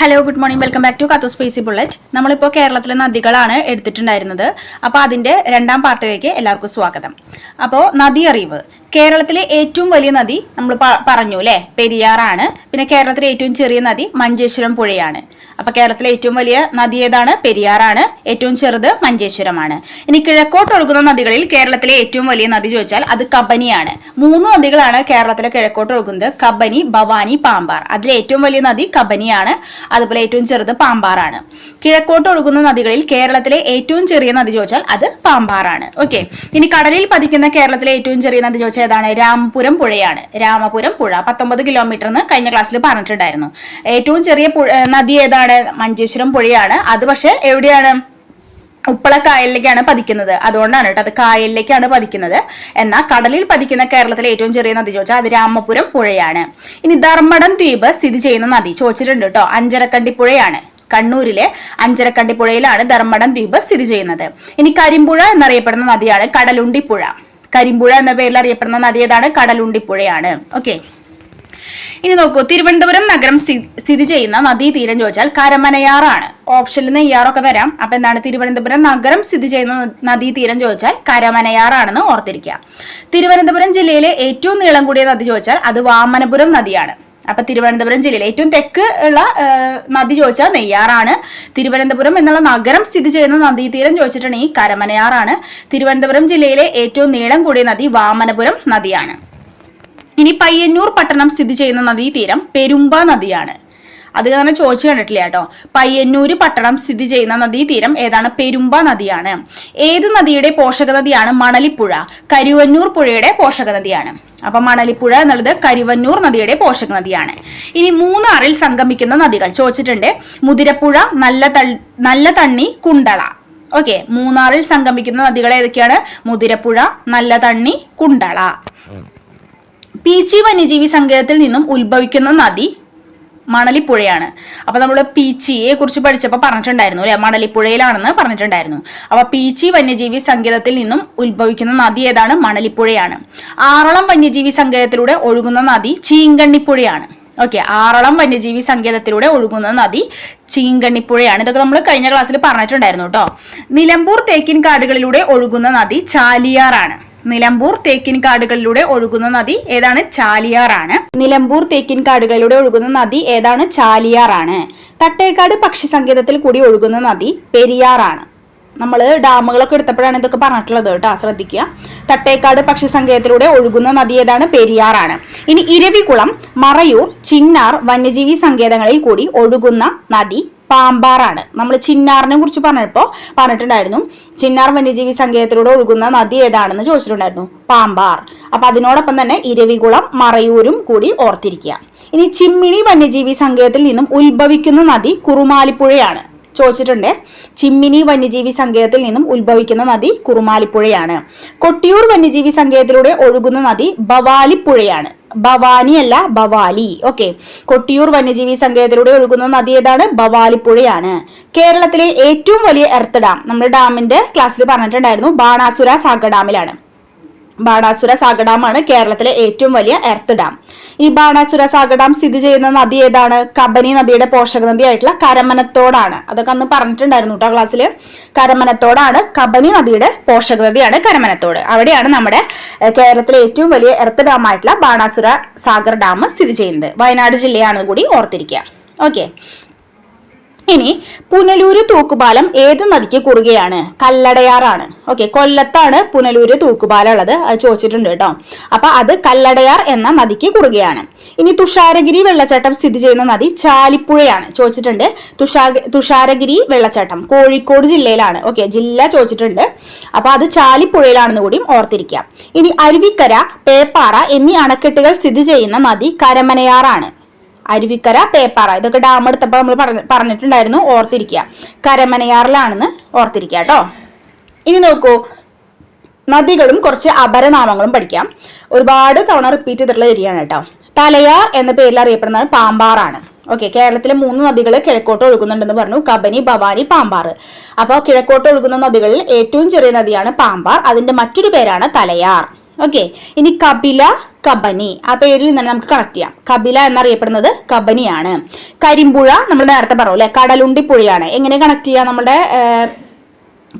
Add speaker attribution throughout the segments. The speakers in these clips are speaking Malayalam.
Speaker 1: Hello good morning welcome back to കത്തു സ്പേസി ബുള്ളറ്റ് നമ്മളിപ്പോൾ കേരളത്തിലെ നദികളാണ് എടുത്തിട്ടുണ്ടായിരുന്നത്. അപ്പോൾ അതിന്റെ രണ്ടാം പാർട്ടിലേക്ക് എല്ലാവർക്കും സ്വാഗതം. അപ്പോൾ നദി അറിവ് കേരളത്തിലെ ഏറ്റവും വലിയ നദി നമ്മൾ പറഞ്ഞു അല്ലേ പെരിയാറാണ്. പിന്നെ കേരളത്തിലെ ഏറ്റവും ചെറിയ നദി മഞ്ചേശ്വരം പുഴയാണ്. അപ്പോൾ കേരളത്തിലെ ഏറ്റവും വലിയ നദി ഏതാണ്? പെരിയാറാണ്. ഏറ്റവും ചെറുത് മഞ്ചേശ്വരമാണ്. ഇനി കിഴക്കോട്ട് ഒഴുകുന്ന നദികളിൽ കേരളത്തിലെ ഏറ്റവും വലിയ നദി ചോദിച്ചാൽ അത് കബനിയാണ്. മൂന്ന് നദികളാണ് കേരളത്തിലെ കിഴക്കോട്ട് ഒഴുകുന്നത്. കബനി ഭവാനി പാമ്പാർ. അതിലെ ഏറ്റവും വലിയ നദി കബനിയാണ്. അതുപോലെ ഏറ്റവും ചെറുത് പാമ്പാറാണ്. കിഴക്കോട്ട് ഒഴുകുന്ന നദികളിൽ കേരളത്തിലെ ഏറ്റവും ചെറിയ നദി ചോദിച്ചാൽ അത് പാമ്പാറാണ്. ഓക്കെ ഇനി കടലിൽ പതിക്കുന്ന കേരളത്തിലെ ഏറ്റവും ചെറിയ നദി ചോദിച്ചാൽ ഏതാണ്? രാമപുരം പുഴയാണ്. രാമപുരം പുഴ. പത്തൊമ്പത് കിലോമീറ്റർ എന്ന് കഴിഞ്ഞ ക്ലാസ്സിൽ പറഞ്ഞിട്ടുണ്ടായിരുന്നു. ഏറ്റവും ചെറിയ നദി ഏതാണ്? മഞ്ചേശ്വരം പുഴയാണ്. അത് പക്ഷേ എവിടെയാണ്? ഉപ്പള കായലിലേക്കാണ് പതിക്കുന്നത്. അതുകൊണ്ടാണ് കേട്ടോ അത് കായലിലേക്കാണ് പതിക്കുന്നത്. എന്നാൽ കടലിൽ പതിക്കുന്ന കേരളത്തിലെ ഏറ്റവും ചെറിയ നദി ചോദിച്ചാൽ അത് രാമപുരം പുഴയാണ്. ഇനി ധർമ്മടം ദ്വീപ് സ്ഥിതി ചെയ്യുന്ന നദി ചോദിച്ചിട്ടുണ്ട് കേട്ടോ. അഞ്ചരക്കണ്ടി പുഴയാണ്. കണ്ണൂരിലെ അഞ്ചരക്കണ്ടി പുഴയിലാണ് ധർമ്മടം ദ്വീപ് സ്ഥിതി ചെയ്യുന്നത്. ഇനി കരിമ്പുഴ എന്നറിയപ്പെടുന്ന നദിയാണ് കടലുണ്ടിപ്പുഴ. കരിമ്പുഴ എന്ന പേരിൽ അറിയപ്പെടുന്ന നദി ഏതാണ്? കടലുണ്ടിപ്പുഴയാണ്. ഓക്കെ. ഇനി നോക്കൂ തിരുവനന്തപുരം നഗരം സ്ഥിതി ചെയ്യുന്ന നദീതീരം ചോദിച്ചാൽ കരമനയാറാണ്. ഓപ്ഷനിൽ നെയ്യാറൊക്കെ തരാം. അപ്പൊ എന്താണ് തിരുവനന്തപുരം നഗരം സ്ഥിതി ചെയ്യുന്ന നദീതീരം ചോദിച്ചാൽ കരമനയാറാണെന്ന് ഓർത്തിരിക്കുക. തിരുവനന്തപുരം ജില്ലയിലെ ഏറ്റവും നീളം കൂടിയ നദി ചോദിച്ചാൽ അത് വാമനപുരം നദിയാണ്. അപ്പൊ തിരുവനന്തപുരം ജില്ലയിൽ ഏറ്റവും തെക്ക് ഉള്ള നദി ചോദിച്ചാൽ നെയ്യാറാണ്. തിരുവനന്തപുരം എന്നുള്ള നഗരം സ്ഥിതി ചെയ്യുന്ന നദീതീരം ചോദിച്ചിട്ടുണ്ടെങ്കിൽ കരമനയാറാണ്. തിരുവനന്തപുരം ജില്ലയിലെ ഏറ്റവും നീളം കൂടിയ നദി വാമനപുരം നദിയാണ്. ഇനി പയ്യന്നൂർ പട്ടണം സ്ഥിതി ചെയ്യുന്ന നദീതീരം പെരുമ്പ നദിയാണ്. അത് കാരണം ചോദിച്ചു കണ്ടിട്ടില്ല കേട്ടോ? പയ്യന്നൂര് പട്ടണം സ്ഥിതി ചെയ്യുന്ന നദീതീരം ഏതാണ്? പെരുമ്പ നദിയാണ്. ഏത് നദിയുടെ പോഷക നദിയാണ്? മണലിപ്പുഴ. കരുവന്നൂർ പുഴയുടെ പോഷക നദിയാണ്. അപ്പൊ മണലിപ്പുഴ എന്നുള്ളത് കരുവന്നൂർ നദിയുടെ പോഷക നദിയാണ്. ഇനി മൂന്നാറിൽ സംഗമിക്കുന്ന നദികൾ ചോദിച്ചിട്ടുണ്ട്. മുതിരപ്പുഴ നല്ല നല്ല തണ്ണി കുണ്ടള. ഓക്കെ മൂന്നാറിൽ സംഗമിക്കുന്ന നദികൾ ഏതൊക്കെയാണ്? മുതിരപ്പുഴ നല്ല തണ്ണി കുണ്ടള. പീച്ചി വന്യജീവി സങ്കേതത്തിൽ നിന്നും ഉത്ഭവിക്കുന്ന നദി മണലിപ്പുഴയാണ്. അപ്പൊ നമ്മൾ പീച്ചിയെ കുറിച്ച് പഠിച്ചപ്പോൾ പറഞ്ഞിട്ടുണ്ടായിരുന്നു അല്ലെ? മണലിപ്പുഴയിലാണെന്ന് പറഞ്ഞിട്ടുണ്ടായിരുന്നു. അപ്പൊ പീച്ചി വന്യജീവി സങ്കേതത്തിൽ നിന്നും ഉത്ഭവിക്കുന്ന നദി ഏതാണ്? മണലിപ്പുഴയാണ്. ആറളം വന്യജീവി സങ്കേതത്തിലൂടെ ഒഴുകുന്ന നദി ചീങ്കണ്ണിപ്പുഴയാണ്. ഓക്കെ ആറളം വന്യജീവി സങ്കേതത്തിലൂടെ ഒഴുകുന്ന നദി ചീങ്കണ്ണിപ്പുഴയാണ്. ഇതൊക്കെ നമ്മൾ കഴിഞ്ഞ ക്ലാസ്സിൽ പറഞ്ഞിട്ടുണ്ടായിരുന്നു കേട്ടോ. നിലമ്പൂർ തേക്കിൻ കാടുകളിലൂടെ ഒഴുകുന്ന നദി ചാലിയാറാണ്. നിലമ്പൂർ തേക്കിൻ കാടുകളിലൂടെ ഒഴുകുന്ന നദി ഏതാണ്? ചാലിയാറാണ് നിലമ്പൂർ തേക്കിൻ കാടുകളിലൂടെ ഒഴുകുന്ന നദി ഏതാണ്? ചാലിയാറാണ് തട്ടേക്കാട് പക്ഷി സങ്കേതത്തിൽ കൂടി ഒഴുകുന്ന നദി പെരിയാറാണ് നമ്മൾ ഡാമുകളൊക്കെ എടുത്തപ്പോഴാണ് ഇതൊക്കെ പറഞ്ഞിട്ടുള്ളത് കേട്ടോ ശ്രദ്ധിക്കുക. തട്ടേക്കാട് പക്ഷി സങ്കേതത്തിലൂടെ ഒഴുകുന്ന നദി ഏതാണ്? പെരിയാറാണ് ഇനി ഇരവികുളം മറയൂർ ചിന്നാർ വന്യജീവി സങ്കേതങ്ങളിൽ കൂടി ഒഴുകുന്ന നദി പാമ്പാറാണ്. നമ്മൾ ചിന്നാറിനെ കുറിച്ച് പറഞ്ഞപ്പോൾ പറഞ്ഞിട്ടുണ്ടായിരുന്നു ചിന്നാർ വന്യജീവി സങ്കേതത്തിലൂടെ ഒഴുകുന്ന നദി ഏതാണെന്ന് ചോദിച്ചിട്ടുണ്ടായിരുന്നു പാമ്പാർ. അപ്പൊ അതിനോടൊപ്പം തന്നെ ഇരവികുളം മറയൂരും കൂടി ഓർത്തിരിക്കുക. ഇനി ചിമ്മിണി വന്യജീവി സങ്കേതത്തിൽ നിന്നും ഉത്ഭവിക്കുന്ന നദി കുറുമാലിപ്പുഴയാണ്. ചോദിച്ചിട്ടുണ്ട് ചിമ്മിനി വന്യജീവി സങ്കേതത്തിൽ നിന്നും ഉത്ഭവിക്കുന്ന നദി കുറുമാലിപ്പുഴയാണ്. കൊട്ടിയൂർ വന്യജീവി സങ്കേതത്തിലൂടെ ഒഴുകുന്ന നദി ഭവാലിപ്പുഴയാണ്. ഭവാനി അല്ല ഭവാലി. ഓക്കെ കൊട്ടിയൂർ വന്യജീവി സങ്കേതത്തിലൂടെ ഒഴുകുന്ന നദി ഏതാണ്? ഭവാലിപ്പുഴയാണ് കേരളത്തിലെ ഏറ്റവും വലിയ എർത്ത് ഡാം നമ്മുടെ ഡാമിന്റെ ക്ലാസ്സിൽ പറഞ്ഞിട്ടുണ്ടായിരുന്നു ബാണാസുര സാഗർ ഡാമിലാണ് ബാണാസുര സാഗർ ഡാമാണ് കേരളത്തിലെ ഏറ്റവും വലിയ എർത്ത് ഡാം. ഈ ബാണാസുര സാഗർ ഡാം സ്ഥിതി ചെയ്യുന്ന നദി ഏതാണ്? കബനി നദിയുടെ പോഷക നദിയായിട്ടുള്ള കരമനത്തോടാണ്. അതൊക്കെ അന്ന് പറഞ്ഞിട്ടുണ്ടായിരുന്നു കേട്ടോ ക്ലാസ്സിൽ കരമനത്തോടാണ് കബനി നദിയുടെ പോഷക നദിയാണ് കരമനത്തോട്. അവിടെയാണ് നമ്മുടെ കേരളത്തിലെ ഏറ്റവും വലിയ എർത്ത് ഡാം ആയിട്ടുള്ള ബാണാസുര സാഗർ ഡാം സ്ഥിതി ചെയ്യുന്നത്. വയനാട് ജില്ലയാണ് കൂടി ഓർത്തിരിക്കുക. ഓക്കെ. ഇനി പുനലൂര് തൂക്കുപാലം ഏത് നദിക്ക് കുറുകയാണ്? കല്ലടയാറാണ്. ഓക്കെ കൊല്ലത്താണ് പുനലൂര് തൂക്കുപാലം ഉള്ളത്. അത് ചോദിച്ചിട്ടുണ്ട് കേട്ടോ. അപ്പൊ അത് കല്ലടയാർ എന്ന നദിക്ക് കുറുകയാണ്. ഇനി തുഷാരഗിരി വെള്ളച്ചാട്ടം സ്ഥിതി ചെയ്യുന്ന നദി ചാലിപ്പുഴയാണ്. ചോദിച്ചിട്ടുണ്ട്. തുഷാ തുഷാരഗിരി വെള്ളച്ചാട്ടം കോഴിക്കോട് ജില്ലയിലാണ്. ഓക്കെ ജില്ല ചോദിച്ചിട്ടുണ്ട്. അപ്പൊ അത് ചാലിപ്പുഴയിലാണെന്ന് കൂടിയും ഓർത്തിരിക്കാം ഇനി അരുവിക്കര പേപ്പാറ എന്നീ അണക്കെട്ടുകൾ സ്ഥിതി ചെയ്യുന്ന നദി കരമനയാറാണ്. അരുവിക്കര പേപ്പാറ. ഇതൊക്കെ ഡാം എടുത്തപ്പോൾ നമ്മൾ പറഞ്ഞ പറഞ്ഞിട്ടുണ്ടായിരുന്നു. ഓർത്തിരിക്കുക കരമനയാറിലാണെന്ന് ഓർത്തിരിക്കുക കേട്ടോ. ഇനി നോക്കൂ. നദികളും കുറച്ച് അപരനാമങ്ങളും പഠിക്കാം. ഒരുപാട് തവണ റിപ്പീറ്റ് ചെയ്തിട്ടുള്ള ഏരിയയാണ് കേട്ടോ. തലയാർ എന്ന പേരിൽ അറിയപ്പെടുന്നത് പാമ്പാറാണ്. ഓക്കെ കേരളത്തിലെ മൂന്ന് നദികൾ കിഴക്കോട്ട് ഒഴുകുന്നുണ്ടെന്ന് പറഞ്ഞു. കബനി ഭവാനി പാമ്പാർ. അപ്പോൾ കിഴക്കോട്ട് ഒഴുകുന്ന നദികളിൽ ഏറ്റവും ചെറിയ നദിയാണ് പാമ്പാർ. അതിന്റെ മറ്റൊരു പേരാണ് തലയാർ. ഓക്കെ ഇനി കപില കബനി. ആ പേരിൽ നിന്ന് നമുക്ക് കണക്ട് ചെയ്യാം. കപില എന്നറിയപ്പെടുന്നത് കബനിയാണ്. കരിമ്പുഴ നമ്മൾ നേരത്തെ പറഞ്ഞു അല്ലെ? കടലുണ്ടി പുഴയാണ് എങ്ങനെ കണക്ട് ചെയ്യാം നമ്മുടെ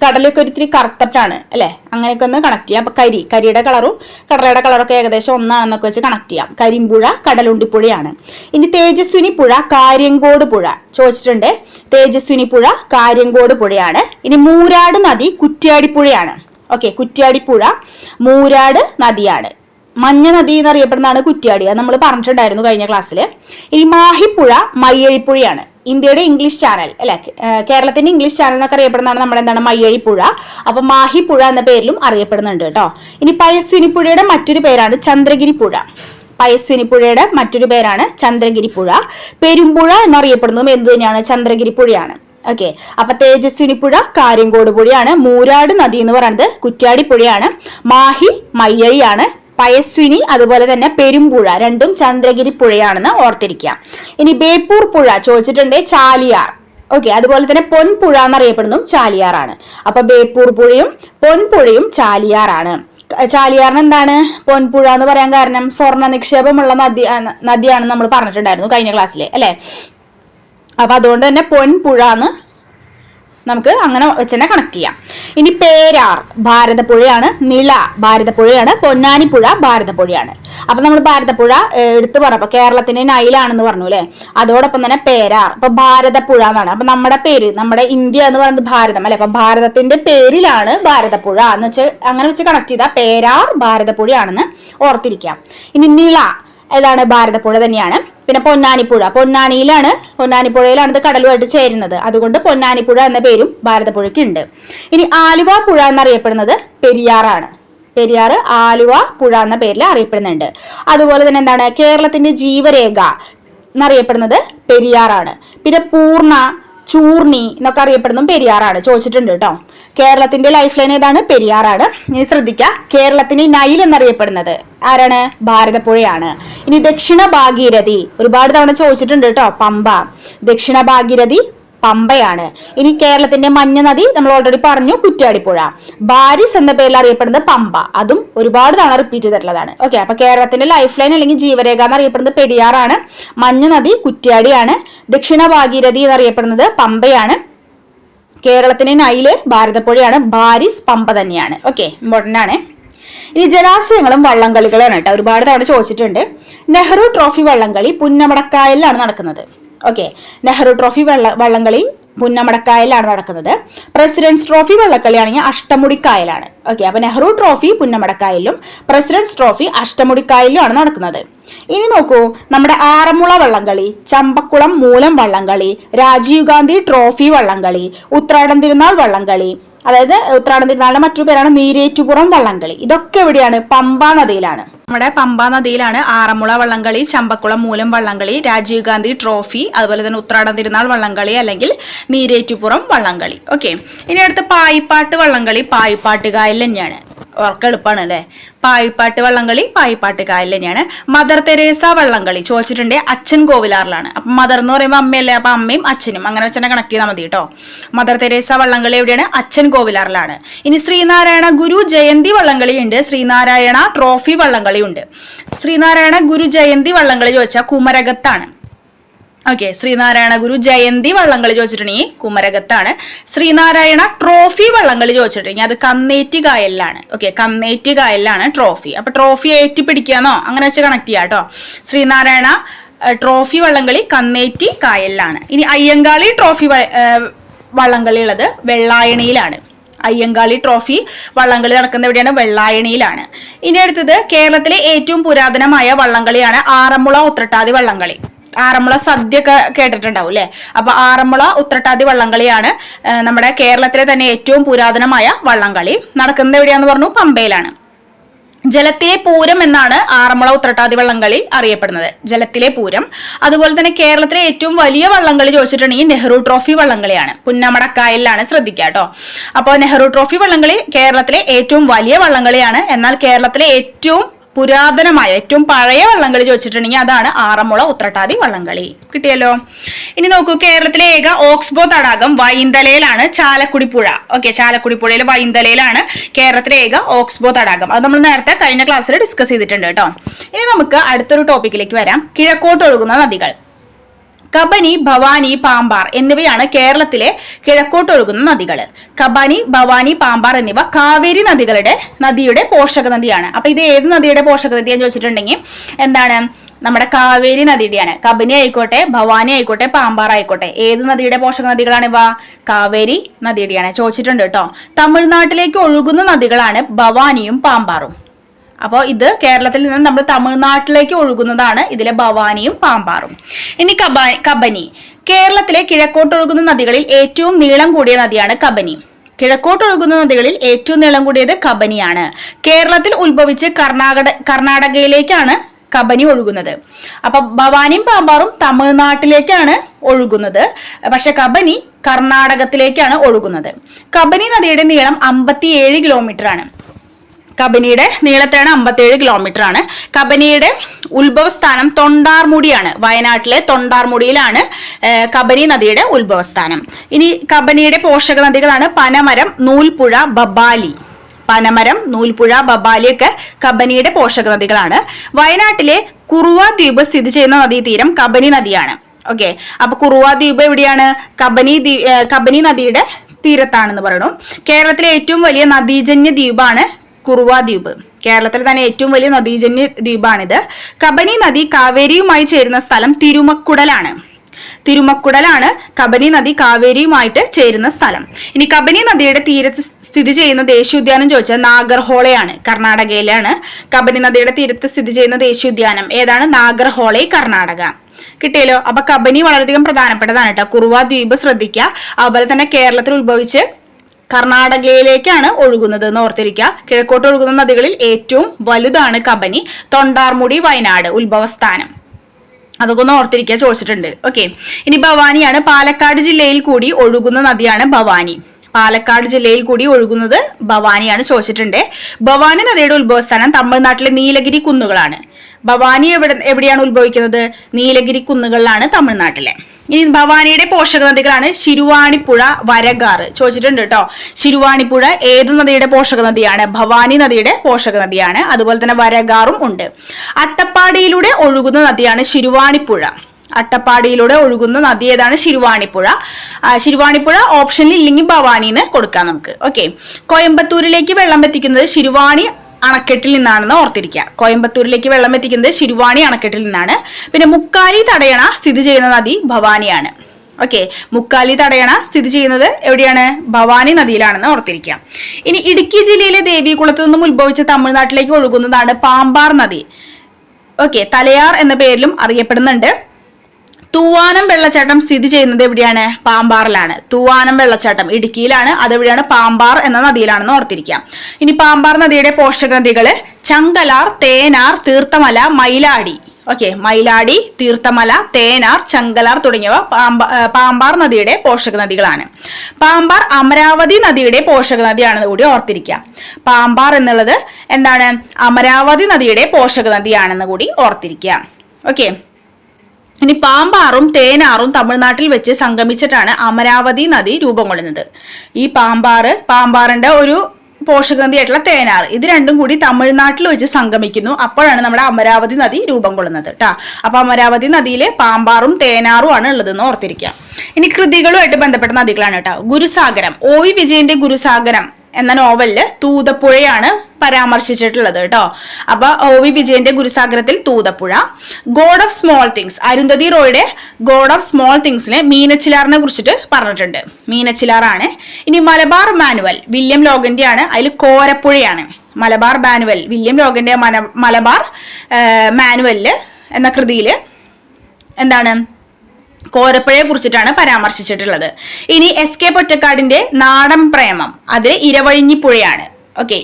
Speaker 1: കടലൊക്കെ ഒരിത്തിരി കറുത്തിട്ടാണ് അല്ലേ? അങ്ങനെയൊക്കെ ഒന്ന് കണക്ട് ചെയ്യാം. അപ്പൊ കരി കരിയുടെ കളറും കടലയുടെ കളറൊക്കെ ഏകദേശം ഒന്നാണെന്നൊക്കെ വെച്ച് കണക്ട് ചെയ്യാം. കരിമ്പുഴ കടലുണ്ടിപ്പുഴയാണ്. ഇനി തേജസ്വിനി പുഴ കാര്യങ്കോട് പുഴ ചോദിച്ചിട്ടുണ്ട്. തേജസ്വിനി പുഴ കാര്യങ്കോട് പുഴയാണ് ഇനി മൂരാട് നദി കുറ്റ്യാടിപ്പുഴയാണ്. ഓക്കെ കുറ്റ്യാടിപ്പുഴ മൂരാട് നദിയാണ്. മഞ്ഞ നദി എന്നറിയപ്പെടുന്നതാണ് കുറ്റ്യാടി. അത് നമ്മൾ പറഞ്ഞിട്ടുണ്ടായിരുന്നു കഴിഞ്ഞ ക്ലാസ്സിൽ ഇനി മാഹിപ്പുഴ മയ്യഴിപ്പുഴയാണ്. ഇന്ത്യയുടെ ഇംഗ്ലീഷ് ചാനൽ അല്ലെ? കേരളത്തിന്റെ ഇംഗ്ലീഷ് ചാനൽ എന്നൊക്കെ അറിയപ്പെടുന്നതാണ് നമ്മുടെ എന്താണ് മയ്യഴിപ്പുഴ. അപ്പൊ മാഹിപ്പുഴ എന്ന പേരിലും അറിയപ്പെടുന്നുണ്ട് കേട്ടോ. ഇനി പയസ്വിനിപ്പുഴയുടെ മറ്റൊരു പേരാണ് ചന്ദ്രഗിരി പുഴ പയസ്വിനി മറ്റൊരു പേരാണ് ചന്ദ്രഗിരി പുഴ പെരുമ്പുഴ എന്നറിയപ്പെടുന്നതും എന്ത് തന്നെയാണ്? ചന്ദ്രഗിരി പുഴയാണ് ഓക്കെ. അപ്പൊ തേജസ്വിനി പുഴ കാര്യങ്കോട് പുഴയാണ് മൂരാട് നദി എന്ന് പറയുന്നത് കുറ്റ്യാടി പുഴയാണ്. മാഹി മയ്യഴിയാണ്. പയസ്വിനി അതുപോലെ തന്നെ പെരുമ്പുഴ രണ്ടും ചന്ദ്രഗിരി പുഴയാണെന്ന് ഓർത്തിരിക്കുക. ഇനി ബേപ്പൂർ പുഴ ചോദിച്ചിട്ടുണ്ട് ചാലിയാർ. ഓക്കെ അതുപോലെ തന്നെ പൊൻപുഴ എന്നറിയപ്പെടുന്നതും ചാലിയാറാണ്. അപ്പൊ ബേപ്പൂർ പുഴയും പൊൻപുഴയും ചാലിയാറാണ്. ചാലിയാറിന് എന്താണ്? പൊൻപുഴ എന്ന് പറയാൻ കാരണം സ്വർണ നിക്ഷേപമുള്ള നദി നദിയാണെന്ന് നമ്മൾ പറഞ്ഞിട്ടുണ്ടായിരുന്നു കഴിഞ്ഞ ക്ലാസ്സിലെ അല്ലേ? അപ്പൊ അതുകൊണ്ട് തന്നെ പൊൻപുഴ എന്ന് നമുക്ക് അങ്ങനെ വെച്ച് തന്നെ കണക്ട് ചെയ്യാം. ഇനി പേരാർ ഭാരതപ്പുഴയാണ്. നിള ഭാരതപ്പുഴയാണ്. പൊന്നാനിപ്പുഴ ഭാരതപ്പുഴയാണ്. അപ്പൊ നമ്മൾ ഭാരതപ്പുഴ എടുത്തു പറഞ്ഞപ്പോ കേരളത്തിന്റെ നൈലാണെന്ന് പറഞ്ഞു അല്ലെ? അതോടൊപ്പം തന്നെ പേരാർ. ഇപ്പൊ ഭാരതപ്പുഴ എന്നാണ്. അപ്പൊ നമ്മുടെ പേര് നമ്മുടെ ഇന്ത്യ എന്ന് പറയുന്നത് ഭാരതം അല്ലേ? അപ്പൊ ഭാരതത്തിന്റെ പേരിലാണ് ഭാരതപ്പുഴ എന്ന് വെച്ച് അങ്ങനെ വെച്ച് കണക്ട് ചെയ്താൽ പേരാർ ഭാരതപ്പുഴയാണെന്ന് ഓർത്തിരിക്കാം. ഇനി നിള ഏതാണ് ഭാരതപ്പുഴ തന്നെയാണ്. പിന്നെ പൊന്നാനിപ്പുഴ. പൊന്നാനിയിലാണ് പൊന്നാനിപ്പുഴയിലാണ് ഇത് കടലുമായിട്ട് ചേരുന്നത്. അതുകൊണ്ട് പൊന്നാനിപ്പുഴ എന്ന പേരും ഭാരതപ്പുഴയ്ക്ക് ഉണ്ട് ഇനി ആലുവ പുഴ എന്നറിയപ്പെടുന്നത് പെരിയാറാണ്. പെരിയാർ ആലുവ പുഴ എന്ന പേരിൽ അറിയപ്പെടുന്നുണ്ട്. അതുപോലെ തന്നെ എന്താണ്? കേരളത്തിന്റെ ജീവരേഖ എന്നറിയപ്പെടുന്നത് പെരിയാറാണ്. പിന്നെ പൂർണ ചൂർണി എന്നൊക്കെ അറിയപ്പെടുന്നതും പെരിയാറാണ്. ചോദിച്ചിട്ടുണ്ട് കേട്ടോ. കേരളത്തിന്റെ ലൈഫ് ലൈൻ ഏതാണ്? പെരിയാറാണ്. ഇനി ശ്രദ്ധിക്കുക കേരളത്തിന് നൈൽ എന്നറിയപ്പെടുന്നത് ആരാണ്? ഭാരതപ്പുഴയാണ്. ഇനി ദക്ഷിണ ഭാഗീരഥി ഒരുപാട് തവണ ചോദിച്ചിട്ടുണ്ട് കേട്ടോ. പമ്പ. ദക്ഷിണ ഭാഗീരഥി പമ്പയാണ്. ഇനി കേരളത്തിന്റെ മഞ്ഞ നദി നമ്മൾ ഓൾറെഡി പറഞ്ഞു കുറ്റ്യാടിപ്പുഴ. ബാരിസ് എന്ന പേരിൽ അറിയപ്പെടുന്നത് പമ്പ. അതും ഒരുപാട് തവണ റിപ്പീറ്റ് ചെയ്തിട്ടുള്ളതാണ്. ഓക്കെ അപ്പൊ കേരളത്തിന്റെ ലൈഫ് ലൈൻ അല്ലെങ്കിൽ ജീവരേഖ എന്ന് എന്നറിയപ്പെടുന്നത് പെരിയാറാണ്. മഞ്ഞ നദി കുറ്റ്യാടിയാണ്. ദക്ഷിണ ഭാഗീരഥി എന്നറിയപ്പെടുന്നത് പമ്പയാണ്. കേരളത്തിന്റെ നൈൽ ഭാരതപ്പുഴയാണ്. ബാരിസ് പമ്പ തന്നെയാണ്. ഓക്കെ ഇമ്പോർട്ടന്റ് ആണ്. ഇനി ജലാശയങ്ങളും വള്ളംകളികളാണ് കേട്ടോ. ഒരുപാട് തവണ ചോദിച്ചിട്ടുണ്ട്. നെഹ്റു ട്രോഫി വള്ളംകളി പുന്നമടക്കായലിലാണ് നടക്കുന്നത്. ഓക്കെ നെഹ്റു ട്രോഫി വെള്ള വള്ളംകളി പുന്നമടക്കായലാണ് നടക്കുന്നത്. പ്രസിഡന്റ്സ് ട്രോഫി വള്ളക്കളിയാണെങ്കിൽ അഷ്ടമുടിക്കായലാണ്. ഓക്കെ അപ്പൊ നെഹ്റു ട്രോഫി പുന്നമടക്കായലും പ്രസിഡന്റ്സ് ട്രോഫി അഷ്ടമുടിക്കായലിലുമാണ് നടക്കുന്നത്. ഇനി നോക്കൂ നമ്മുടെ ആറന്മുള വള്ളംകളി ചമ്പക്കുളം മൂലം വള്ളംകളി രാജീവ് ഗാന്ധി ട്രോഫി വള്ളംകളി ഉത്രാടം തിരുനാൾ വള്ളംകളി അതായത് ഉത്രാടം തിരുനാളിന്റെ മറ്റൊരു പേരാണ് നീരേറ്റുപുറം വള്ളംകളി. ഇതൊക്കെ എവിടെയാണ്? പമ്പാ നദിയിലാണ്. നമ്മുടെ പമ്പാ നദിയിലാണ് ആറന്മുള വള്ളംകളി ചമ്പക്കുളം മൂലം വള്ളംകളി രാജീവ് ഗാന്ധി ട്രോഫി അതുപോലെ തന്നെ ഉത്രാടം തിരുനാൾ വള്ളംകളി അല്ലെങ്കിൽ നീരേറ്റുപുറം വള്ളംകളി. ഓക്കെ. ഇനി അടുത്ത് പായിപ്പാട്ട് വള്ളംകളി പായിപ്പാട്ട് കായൽ തന്നെയാണ് ഉറക്കെളുപ്പാണ് അല്ലേ? പായിപ്പാട്ട് വള്ളംകളി പായിപ്പാട്ട് കായൽ തന്നെയാണ് മദർ തെരേസ വള്ളംകളി ചോദിച്ചിട്ടുണ്ട് അച്ഛൻ കോവിലാറിലാണ് അപ്പം മദർ എന്ന് പറയുമ്പോൾ അമ്മയല്ലേ? അപ്പം അമ്മയും അച്ഛനും. അങ്ങനെ വെച്ചാൽ കണക്ട് ചെയ്താൽ മതി കേട്ടോ മദർ തെരേസ വള്ളംകളി എവിടെയാണ്? അച്ഛൻ കോവിലാറിലാണ് ഇനി ശ്രീനാരായണ ഗുരു ജയന്തി വള്ളംകളി ഉണ്ട് ശ്രീനാരായണ ട്രോഫി വള്ളംകളി ഉണ്ട് ശ്രീനാരായണ ഗുരു ജയന്തി വള്ളംകളി ചോദിച്ചാൽ കുമരകത്താണ്. ഓക്കെ ശ്രീനാരായണ ഗുരു ജയന്തി വള്ളംകളി ചോദിച്ചിട്ടുണ്ടെങ്കിൽ കുമരകത്താണ്. ശ്രീനാരായണ ട്രോഫി വള്ളംകളി ചോദിച്ചിട്ടുണ്ടെങ്കിൽ അത് കന്നേറ്റി കായലിലാണ്. ഓക്കെ കന്നേറ്റി കായലിലാണ് ട്രോഫി അപ്പൊ ട്രോഫി ഏറ്റി പിടിക്കാന്നോ അങ്ങനെ വെച്ച് കണക്ട് ചെയ്യാം കേട്ടോ ശ്രീനാരായണ ട്രോഫി വള്ളംകളി കന്നേറ്റി കായലിലാണ്. ഇനി അയ്യങ്കാളി ട്രോഫി വള്ളംകളി ഉള്ളത് വെള്ളായണിയിലാണ്. അയ്യങ്കാളി ട്രോഫി വള്ളംകളി നടക്കുന്ന എവിടെയാണ്? വെള്ളായണിയിലാണ്. ഇനി അടുത്തത് കേരളത്തിലെ ഏറ്റവും പുരാതനമായ വള്ളംകളിയാണ് ആറന്മുള ഉത്രട്ടാതി വള്ളംകളി. ആറന്മുള സദ്യ ഒക്കെ കേട്ടിട്ടുണ്ടാവും അല്ലേ അപ്പൊ ആറന്മുള ഉത്രട്ടാതി വള്ളംകളിയാണ് നമ്മുടെ കേരളത്തിലെ തന്നെ ഏറ്റവും പുരാതനമായ വള്ളംകളി. നടക്കുന്നത് എവിടെയാന്ന് പറഞ്ഞു? പമ്പയിലാണ്. ജലത്തിലെ പൂരം എന്നാണ് ആറന്മുള ഉത്രട്ടാതി വള്ളംകളി അറിയപ്പെടുന്നത്. ജലത്തിലെ പൂരം. അതുപോലെ തന്നെ കേരളത്തിലെ ഏറ്റവും വലിയ വള്ളംകളി ചോദിച്ചിട്ടുണ്ടെങ്കിൽ നെഹ്റു ട്രോഫി വള്ളംകളിയാണ്. പുന്നമടക്കായലിലാണ് ശ്രദ്ധിക്കുക കേട്ടോ. അപ്പോൾ നെഹ്റു ട്രോഫി വള്ളംകളി കേരളത്തിലെ ഏറ്റവും വലിയ വള്ളംകളിയാണ്. എന്നാൽ കേരളത്തിലെ ഏറ്റവും പുരാതനമായ ഏറ്റവും പഴയ വള്ളംകളി ചോദിച്ചിട്ടുണ്ടെങ്കിൽ അതാണ് ആറന്മുള ഉത്രട്ടാതി വള്ളംകളി. കിട്ടിയല്ലോ? ഇനി നോക്കൂ കേരളത്തിലെ ഏക ഓക്സ്ബോ തടാകം വൈന്തലയിലാണ് ചാലക്കുടി പുഴ ഓക്കെ ചാലക്കുടി പുഴയിലെ വൈന്തലയിലാണ് കേരളത്തിലെ ഏക ഓക്സ്ബോ തടാകം. അത് നമ്മൾ നേരത്തെ കഴിഞ്ഞ ക്ലാസ്സിൽ ഡിസ്കസ് ചെയ്തിട്ടുണ്ട് കേട്ടോ. ഇനി നമുക്ക് അടുത്തൊരു ടോപ്പിക്കിലേക്ക് വരാം. കിഴക്കോട്ട് ഒഴുകുന്ന നദികൾ. കബനി ഭവാനി പാമ്പാർ എന്നിവയാണ് കേരളത്തിലെ കിഴക്കോട്ടൊഴുകുന്ന നദികൾ. കബനി ഭവാനി പാമ്പാർ എന്നിവ കാവേരി നദികളുടെ നദിയുടെ പോഷക നദിയാണ് അപ്പൊ ഇത് ഏത് നദിയുടെ പോഷക നദിയാന്ന് ചോദിച്ചിട്ടുണ്ടെങ്കിൽ എന്താണ്? നമ്മുടെ കാവേരി നദിയുടെയാണ്. കബനി ആയിക്കോട്ടെ ഭവാനി ആയിക്കോട്ടെ പാമ്പാർ ആയിക്കോട്ടെ. ഏത് നദിയുടെ പോഷക നദികളാണ് ഇവ? കാവേരി നദിയുടെയാണ്. ചോദിച്ചിട്ടുണ്ട് കേട്ടോ. തമിഴ്നാട്ടിലേക്ക് ഒഴുകുന്ന നദികളാണ് ഭവാനിയും പാമ്പാറും. അപ്പോൾ ഇത് കേരളത്തിൽ നിന്ന് നമ്മൾ തമിഴ്നാട്ടിലേക്ക് ഒഴുകുന്നതാണ് ഇതിലെ ഭവാനിയും പാമ്പാറും. ഇനി കബ കബനി. കേരളത്തിലെ കിഴക്കോട്ട് ഒഴുകുന്ന നദികളിൽ ഏറ്റവും നീളം കൂടിയ നദിയാണ് കബനി. കിഴക്കോട്ട് ഒഴുകുന്ന നദികളിൽ ഏറ്റവും നീളം കൂടിയത് കബനിയാണ്. കേരളത്തിൽ ഉത്ഭവിച്ച് കർണാടക കർണാടകയിലേക്കാണ് കബനി ഒഴുകുന്നത്. അപ്പൊ ഭവാനിയും പാമ്പാറും തമിഴ്നാട്ടിലേക്കാണ് ഒഴുകുന്നത്. പക്ഷെ കബനി കർണാടകത്തിലേക്കാണ് ഒഴുകുന്നത്. കബനി നദിയുടെ നീളം അമ്പത്തിയേഴ് കിലോമീറ്റർ ആണ് കബനിയുടെ നീളത്തിലാണ് അമ്പത്തേഴ് കിലോമീറ്റർ ആണ്. കബനിയുടെ ഉത്ഭവസ്ഥാനം തൊണ്ടാർമുടിയാണ്. വയനാട്ടിലെ തൊണ്ടാർമുടിയിലാണ് കബനി നദിയുടെ ഉത്ഭവസ്ഥാനം. ഇനി കബനിയുടെ പോഷക നദികളാണ് പനമരം നൂൽപ്പുഴ ബബാലി. പനമരം നൂൽപ്പുഴ ബബാലിയൊക്കെ കബനിയുടെ പോഷക നദികളാണ്. വയനാട്ടിലെ കുറുവ ദ്വീപ് സ്ഥിതി ചെയ്യുന്ന നദീതീരം കബനി നദിയാണ്. ഓക്കെ? അപ്പൊ കുറുവ ദ്വീപ് എവിടെയാണ്? കബനി കബനി നദിയുടെ തീരത്താണെന്ന് പറയണു. കേരളത്തിലെ ഏറ്റവും വലിയ നദീജന്യ ദ്വീപാണ് കുറുവ ദ്വീപ്. കേരളത്തിലെ തന്നെ ഏറ്റവും വലിയ നദീജന്യ ദ്വീപാണിത്. കബനി നദി കാവേരിയുമായി ചേരുന്ന സ്ഥലം തിരുമക്കുടലാണ്. തിരുമക്കുടലാണ് കബനി നദി കാവേരിയുമായിട്ട് ചേരുന്ന സ്ഥലം. ഇനി കബനി നദിയുടെ തീരത്ത് സ്ഥിതി ചെയ്യുന്ന ദേശീയോദ്യാനം ചോദിച്ചാൽ നാഗർഹോളയാണ് കർണാടകയിലാണ്. കബനി നദിയുടെ തീരത്ത് സ്ഥിതി ചെയ്യുന്ന ദേശീയോദ്യാനം ഏതാണ്? നാഗർഹോളെ കർണാടക. കിട്ടിയല്ലോ? അപ്പൊ കബനി വളരെയധികം പ്രധാനപ്പെട്ടതാണ് കേട്ടോ. കുറുവ ദ്വീപ് ശ്രദ്ധിക്കുക. അതുപോലെ തന്നെ കേരളത്തിൽ ഉത്ഭവിച്ച് കർണാടകയിലേക്കാണ് ഒഴുകുന്നത് എന്ന് ഓർത്തിരിക്കുക. കിഴക്കോട്ട് ഒഴുകുന്ന നദികളിൽ ഏറ്റവും വലുതാണ് കബനി തൊണ്ടാർമുടി വയനാട് ഉത്ഭവസ്ഥാനം. അതൊക്കെ ഒന്ന് ഓർത്തിരിക്കുക ചോദിച്ചിട്ടുണ്ട്. ഓക്കെ ഇനി ഭവാനിയാണ്. പാലക്കാട് ജില്ലയിൽ കൂടി ഒഴുകുന്ന നദിയാണ് ഭവാനി. പാലക്കാട് ജില്ലയിൽ കൂടി ഒഴുകുന്നത് ഭവാനിയാണ് ചോദിച്ചിട്ടുണ്ട്. ഭവാനി നദിയുടെ ഉത്ഭവസ്ഥാനം തമിഴ്നാട്ടിലെ നീലഗിരി കുന്നുകളാണ്. ഭവാനി എവിടെ എവിടെയാണ് ഉത്ഭവിക്കുന്നത്? നീലഗിരി കുന്നുകളിലാണ് തമിഴ്നാട്ടിലെ. ഇനി ഭവാനിയുടെ പോഷക നദികളാണ് ശിരുവാണിപ്പുഴ വരഗാറ്. ചോദിച്ചിട്ടുണ്ട് കേട്ടോ ശിരുവാണിപ്പുഴ ഏത് നദിയുടെ പോഷക നദിയാണ്? ഭവാനി നദിയുടെ പോഷക നദിയാണ്. അതുപോലെ തന്നെ വരകാറും ഉണ്ട്. അട്ടപ്പാടിയിലൂടെ ഒഴുകുന്ന നദിയാണ് ശിരുവാണിപ്പുഴ. അട്ടപ്പാടിയിലൂടെ ഒഴുകുന്ന നദി ഏതാണ്? ശിരുവാണിപ്പുഴ. ശിരുവാണിപ്പുഴ ഓപ്ഷനിൽ ഇല്ലെങ്കിൽ ഭവാനിന്ന് കൊടുക്കാം നമുക്ക്. ഓക്കെ. കോയമ്പത്തൂരിലേക്ക് വെള്ളം എത്തിക്കുന്നത് ശിരുവാണി അണക്കെട്ടിൽ നിന്നാണെന്ന് ഓർത്തിരിക്കുക. കോയമ്പത്തൂരിലേക്ക് വെള്ളം എത്തിക്കുന്നത് ശിരുവാണി അണക്കെട്ടിൽ നിന്നാണ്. പിന്നെ മുക്കാലി തടയണ സ്ഥിതി ചെയ്യുന്ന നദി ഭവാനിയാണ്. ഓക്കെ മുക്കാലി തടയണ സ്ഥിതി ചെയ്യുന്നത് എവിടെയാണ്? ഭവാനി നദിയിലാണെന്ന് ഓർത്തിരിക്കാം ഇനി ഇടുക്കി ജില്ലയിലെ ദേവികുളത്തു നിന്നും ഉത്ഭവിച്ച് തമിഴ്നാട്ടിലേക്ക് ഒഴുകുന്നതാണ് പാമ്പാർ നദി. ഓക്കെ തലയാർ എന്ന പേരിലും അറിയപ്പെടുന്നുണ്ട്. തൂവാനം വെള്ളച്ചാട്ടം സ്ഥിതി ചെയ്യുന്നത് എവിടെയാണ്? പാമ്പാറിലാണ്. തൂവാനം വെള്ളച്ചാട്ടം ഇടുക്കിയിലാണ്. അതെവിടെയാണ് പാമ്പാർ എന്ന നദിയിലാണെന്ന് ഓർത്തിരിക്കാം ഇനി പാമ്പാർ നദിയുടെ പോഷക നദികൾ ചങ്കലാർ തേനാർ തീർത്ഥമല മൈലാടി ഓക്കെ മൈലാടി തീർത്ഥമല തേനാർ ചങ്കലാർ തുടങ്ങിയവ പാമ്പാർ നദിയുടെ പോഷക നദികളാണ് പാമ്പാർ അമരാവതി നദിയുടെ പോഷക നദിയാണെന്ന് കൂടി ഓർത്തിരിക്കാം പാമ്പാർ എന്നുള്ളത് എന്താണ്? അമരാവതി നദിയുടെ പോഷക നദിയാണെന്ന് കൂടി ഓർത്തിരിക്കാം ഓക്കെ ഇനി പാമ്പാറും തേനാറും തമിഴ്നാട്ടിൽ വെച്ച് സംഗമിച്ചിട്ടാണ് അമരാവതി നദി രൂപം കൊള്ളുന്നത്. ഈ പാമ്പാറ് പാമ്പാറിന്റെ ഒരു പോഷകനദിയായിട്ടുള്ള തേനാർ ഇത് രണ്ടും കൂടി തമിഴ്നാട്ടിൽ വെച്ച് സംഗമിക്കുന്നു. അപ്പോഴാണ് നമ്മുടെ അമരാവതി നദി രൂപം കൊള്ളുന്നത് കേട്ടോ അപ്പൊ അമരാവതി നദിയിലെ പാമ്പാറും തേനാറും ആണ് ഉള്ളതെന്ന് ഓർത്തിരിക്കാം ഇനി കൃതികളുമായിട്ട് ബന്ധപ്പെട്ട നദികളാണ് കേട്ടോ ഗുരുസാഗരം ഒ വി വിജയന്റെ ഗുരുസാഗരം. എന്ന നോവലിൽ തൂതപ്പുഴയാണ് പരാമർശിച്ചിട്ടുള്ളത് കേട്ടോ. അപ്പൊ ഒ വി വിജയന്റെ ഗുരുസാഗരത്തിൽ Thoothapuzha. God of Small Things Arundhati റോയുടെ God of Small തിങ്സിലെ മീനച്ചിലാറിനെ കുറിച്ചിട്ട് പറഞ്ഞിട്ടുണ്ട്. മീനച്ചിലാറാണ്. ഇനി മലബാർ മാനുവൽ വില്യം ലോഗന്റെ ആണ് അതിൽ കോരപ്പുഴയാണ്. മലബാർ മാനുവൽ വില്യം ലോഗന്റെ മലബാർ മാനുവലിൽ എന്ന കൃതിയിൽ എന്താണ്? കോരപ്പുഴയെ കുറിച്ചിട്ടാണ് പരാമർശിച്ചിട്ടുള്ളത്. ഇനി എസ് കെ പൊറ്റക്കാടിന്റെ നാടൻ പ്രേമം. അതിൽ ഇരവഴിഞ്ഞിപ്പുഴയാണ്. ഓക്കെ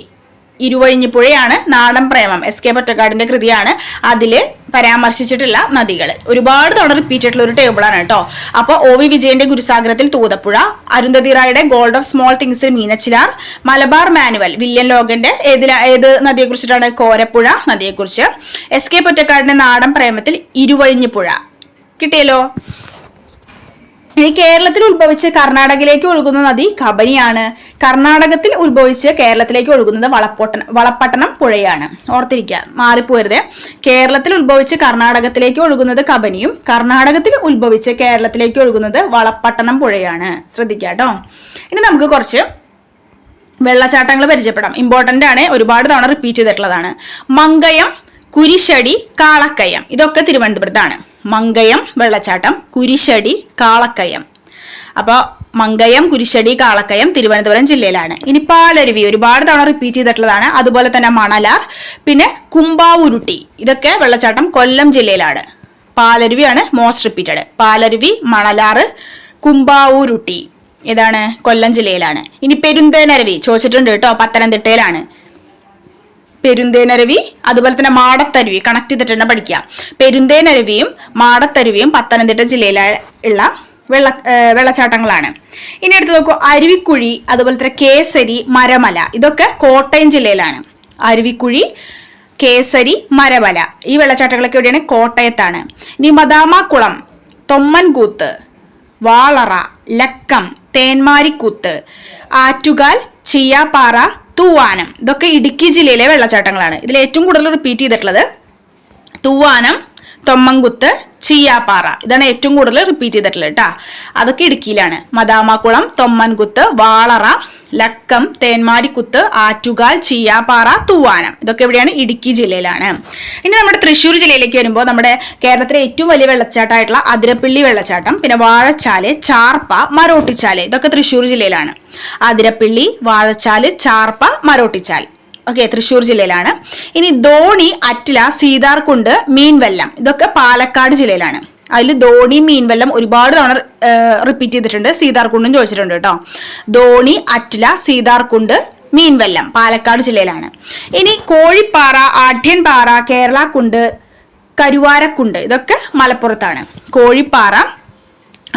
Speaker 1: ഇരുവഴിഞ്ഞിപ്പുഴയാണ് നാടൻ പ്രേമം. എസ് കെ പൊറ്റക്കാടിന്റെ കൃതിയാണ് അതിൽ പരാമർശിച്ചിട്ടുള്ള നദികൾ ഒരുപാട് തവണ റിപ്പീറ്റ് ആയിട്ടുള്ള ഒരു ടേബിളാണ് കേട്ടോ. അപ്പോൾ ഒ വി വിജയന്റെ ഗുരുസാഗരത്തിൽ തൂതപ്പുഴ അരുന്ധതി റായുടെ ഗോൾഡ് ഓഫ് സ്മോൾ തിങ്സിൽ മീനച്ചിലാർ മലബാർ മാനുവൽ വില്യൻ ലോകന്റെ ഏതില ഏത് നദിയെ കുറിച്ചിട്ടാണ് കോരപ്പുഴ നദിയെക്കുറിച്ച്. എസ് കെ പൊറ്റക്കാടിന്റെ നാടൻ പ്രേമത്തിൽ ഇരുവഴിഞ്ഞിപ്പുഴ. കിട്ടിയല്ലോ. ഇനി കേരളത്തിൽ ഉത്ഭവിച്ച് കർണാടകയിലേക്ക് ഒഴുകുന്ന നദി കബനിയാണ്. കർണാടകത്തിൽ ഉത്ഭവിച്ച് കേരളത്തിലേക്ക് ഒഴുകുന്നത് വളപ്പൊട്ട വളപ്പട്ടണം പുഴയാണ്. ഓർത്തിരിക്കുക മാറിപ്പോരുത്. കേരളത്തിൽ ഉത്ഭവിച്ച് കർണാടകത്തിലേക്ക് ഒഴുകുന്നത് കബനിയും കർണാടകത്തിൽ ഉത്ഭവിച്ച് കേരളത്തിലേക്ക് ഒഴുകുന്നത് വളപ്പട്ടണം പുഴയാണ്. ശ്രദ്ധിക്കുക കേട്ടോ. ഇനി നമുക്ക് കുറച്ച് വെള്ളച്ചാട്ടങ്ങൾ പരിചയപ്പെടാം. ഇമ്പോർട്ടന്റ് ആണ് ഒരുപാട് തവണ റിപ്പീറ്റ് ചെയ്തിട്ടുള്ളതാണ്. മങ്കയം കുരിശടി കാളക്കയം ഇതൊക്കെ തിരുവനന്തപുരത്താണ്. മങ്കയം വെള്ളച്ചാട്ടം കുരിശടി കാളക്കയം. അപ്പോൾ മങ്കയം കുരിശടി കാളക്കയം തിരുവനന്തപുരം ജില്ലയിലാണ്. ഇനി പാലരുവി ഒരുപാട് തവണ റിപ്പീറ്റ് ചെയ്തിട്ടുള്ളതാണ്. അതുപോലെ തന്നെ മണലാർ പിന്നെ കുമ്പാവുരുട്ടി. ഇതൊക്കെ വെള്ളച്ചാട്ടം കൊല്ലം ജില്ലയിലാണ്. പാലരുവിയാണ് മോസ്റ്റ് റിപ്പീറ്റഡ് പാലരുവി മണലാറ് കുമ്പാവൂരുട്ടി. ഇതാണ് കൊല്ലം ജില്ലയിലാണ്. ഇനി പെരുന്തേനരുവി ചോദിച്ചിട്ടുണ്ട് കേട്ടോ പത്തനംതിട്ടയിലാണ്. പെരുന്തേനരുവി അതുപോലെ തന്നെ മാടത്തരുവി കണക്ട് ചെയ്തിട്ട് തന്നെ പഠിക്കുക. പെരുന്തേനരുവിയും മാടത്തരുവിയും പത്തനംതിട്ട ജില്ലയിലുള്ള വെള്ള വെള്ളച്ചാട്ടങ്ങളാണ്. ഇനി എടുത്ത് നോക്കൂ അരുവിക്കുഴി അതുപോലെ തന്നെ കേസരി മരമല ഇതൊക്കെ കോട്ടയം ജില്ലയിലാണ്. അരുവിക്കുഴി കേസരി മരമല ഈ വെള്ളച്ചാട്ടങ്ങളൊക്കെ എവിടെയാണ് കോട്ടയത്താണ്. ഇനി മദാമാക്കുളം തൊമ്മൻകൂത്ത് വാളറ ലക്കം തേന്മാരിക്കൂത്ത് ആറ്റുകാൽ ചിയാപ്പാറ തൂവാനം. ഇതൊക്കെ ഇടുക്കി ജില്ലയിലെ വെള്ളച്ചാട്ടങ്ങളാണ്. ഇതിൽ ഏറ്റവും കൂടുതൽ റിപ്പീറ്റ് ചെയ്തിട്ടുള്ളത് തൂവാനം തൊമ്മൻകുത്ത് ചീയാപ്പാറ. ഇതാണ് ഏറ്റവും കൂടുതൽ റിപ്പീറ്റ് ചെയ്തിട്ടുള്ളത് കേട്ടാ അതൊക്കെ ഇടുക്കിയിലാണ്. മദാമാക്കുളം തൊമ്മൻകുത്ത് വാളറ ലക്കം തേന്മാരിക്കുത്ത് ആറ്റുകാൽ ചീയാപ്പാറ തൂവാനം. ഇതൊക്കെ എവിടെയാണ് ഇടുക്കി ജില്ലയിലാണ്. ഇനി നമ്മുടെ തൃശ്ശൂർ ജില്ലയിലേക്ക് വരുമ്പോൾ നമ്മുടെ കേരളത്തിലെ ഏറ്റവും വലിയ വെള്ളച്ചാട്ടമായിട്ടുള്ള അതിരപ്പിള്ളി വെള്ളച്ചാട്ടം പിന്നെ വാഴച്ചാൽ ചാർപ്പ മരോട്ടിച്ചാൽ. ഇതൊക്കെ തൃശ്ശൂർ ജില്ലയിലാണ്. അതിരപ്പിള്ളി വാഴച്ചാൽ ചാർപ്പ മരോട്ടിച്ചാൽ. ഓക്കെ തൃശ്ശൂർ ജില്ലയിലാണ്. ഇനി ധോണി അറ്റ്ല സീതാർകുണ്ട് മീൻവെല്ലം. ഇതൊക്കെ പാലക്കാട് ജില്ലയിലാണ്. അതിൽ ധോണി മീൻവെല്ലം ഒരുപാട് തവണ റിപ്പീറ്റ് ചെയ്തിട്ടുണ്ട്. സീതാർകുണ്ടും ചോദിച്ചിട്ടുണ്ട് കേട്ടോ. ധോണി അറ്റ്ല സീതാർകുണ്ട് മീൻവെല്ലം പാലക്കാട് ജില്ലയിലാണ്. ഇനി കോഴിപ്പാറ ആഢ്യൻപാറ കേരളക്കുണ്ട് കരുവാരക്കുണ്ട് ഇതൊക്കെ മലപ്പുറത്താണ്. കോഴിപ്പാറ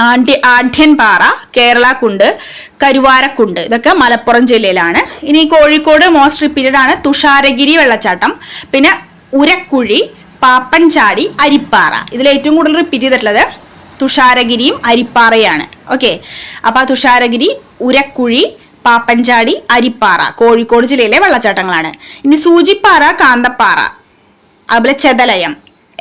Speaker 1: ആഢ്യ ആഢ്യൻപാറ കേരളക്കുണ്ട് കരുവാരക്കുണ്ട് ഇതൊക്കെ മലപ്പുറം ജില്ലയിലാണ്. ഇനി കോഴിക്കോട് മോസ്റ്റ് റിപ്പീറ്റഡ് ആണ്. തുഷാരഗിരി വെള്ളച്ചാട്ടം പിന്നെ ഉരക്കുഴി പാപ്പൻചാടി അരിപ്പാറ. ഇതിൽ ഏറ്റവും കൂടുതൽ റിപ്പീറ്റ് ചെയ്തിട്ടുള്ളത് തുഷാരഗിരിയും അരിപ്പാറയാണ്. ഓക്കെ അപ്പോൾ ആ തുഷാരഗിരി ഉരക്കുഴി പാപ്പൻചാടി അരിപ്പാറ. കോഴിക്കോട് ജില്ലയിലെ വെള്ളച്ചാട്ടങ്ങളാണ്. ഇനി സൂചിപ്പാറ കാന്തപ്പാറ. അതുപോലെ ചെതലയം.